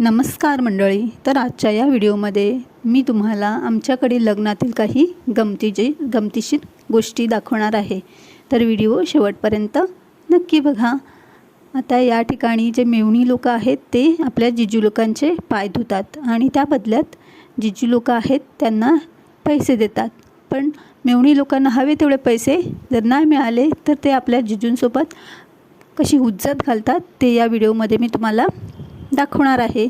नमस्कार मंडळी. तर आजच्या या व्हिडिओमध्ये मी तुम्हाला आमच्याकडील लग्नातील काही गमतीचे गमतीशीर गोष्टी दाखवणार आहे. तर व्हिडिओ शेवटपर्यंत नक्की बघा. आता या ठिकाणी जे मेवणी लोक आहेत ते आपल्या जिजू लोकांचे पाय धुतात आणि त्या बदल्यात जिजू लोक आहेत त्यांना पैसे देतात. पण मेवणी लोकांना हवे तेवढे पैसे जर नाही मिळाले तर ते आपल्या जिजूंसोबत कशी हुज्जत घालतात ते या व्हिडिओमध्ये मी तुम्हाला दाखवणार आहे.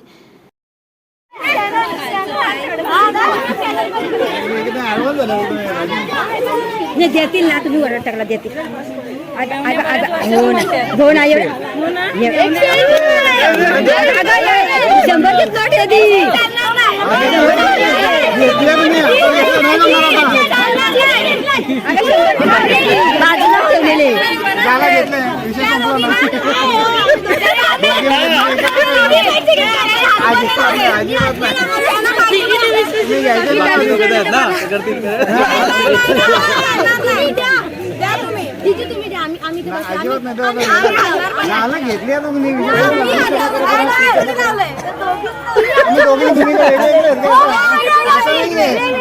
देतील ना तुम्ही वरड टाकला देतील. हो. हो शंभरची. बाजूला ठेवलेले. घेतली आता तुम्ही.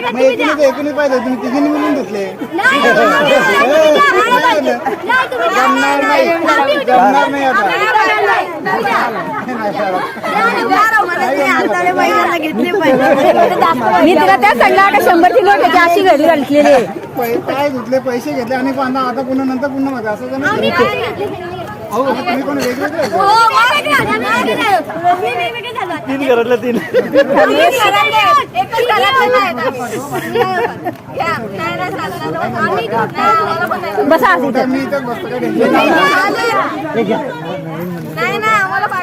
मग एकुणीच एकुणीच पाहिजे तुम्ही तिघींनी मिळून घेतले जमणार नाही जमणार नाही आता मी तुला त्या सांगला का शंभरची नोट आहे ती अशी घरी घातलेली पाय धुतले पैसे घेतले आणि पुन्हा आता पुन्हा नंतर पुन्हा माझं असं? तीन घरातल्या तीन बसा काय नाही. नाही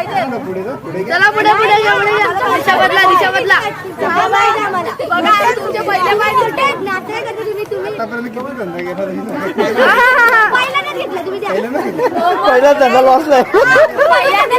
चला पुढे पुढे जा, पुढे जा. दिशा बदला दिशा बदला बघा हे तुमचे पहिले पाय सुट्टे. आतापर्यंत किती धंदा गेला तुम्ही? पहिल्यांदाच घेतलं तुम्ही द्या. पहिलं ना किती? पहिला धंदा लॉस पहिल्यांदा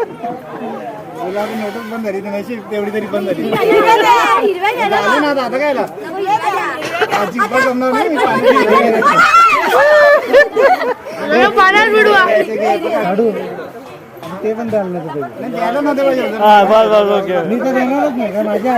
गुलाबी नोटच बंद झाली नशीब तेवढी तरी बंद झाली. झाली ना आता आता काय ला? नको, हिरव्या द्या. अजिबात जमणार नाही मी पाणी काढू. ते पण द्यायला नव्हतं पाहिजे. नाही, द्यायला नव्हतं पाहिजे बस बस ओके मी तर देणारच नाही का माझ्या